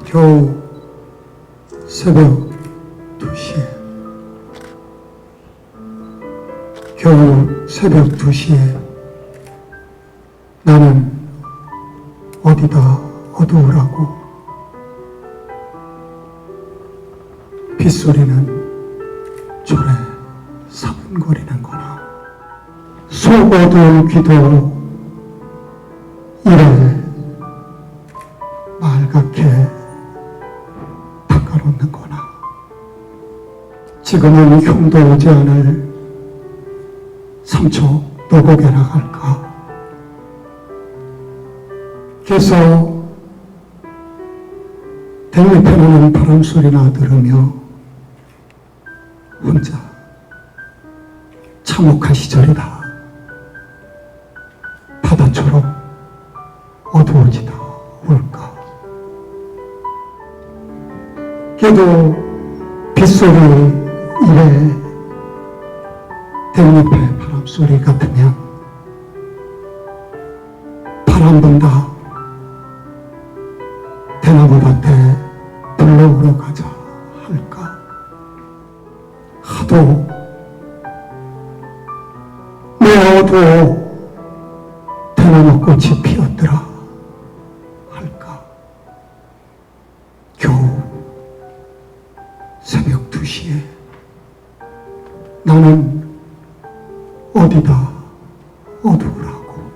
겨우 새벽 2시에. 겨우 새벽 2시에 나는 어디다 어두우라고 빗소리는 절에 사분거리는구나 속 어두운 귀도 이래 말갛게 지금은 흉도 오지 않을 삼초 노고개나 갈까 계속 대밑에 나는 바람 소리나 들으며 혼자 참혹한 시절이다. 바다처럼 어두워지다 올까. 걔도 빗소리 이래 대밑에 바람 소리 같으면 바람 분다. 대나무 밭에 불러오러 가자 할까? 하도 내어도 대나무 꽃이 피었더라 할까? 겨우 새벽 2시에 나는 어디다 어두우라고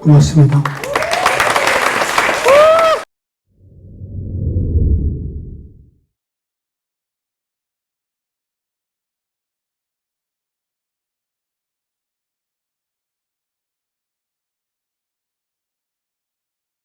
고맙습니다.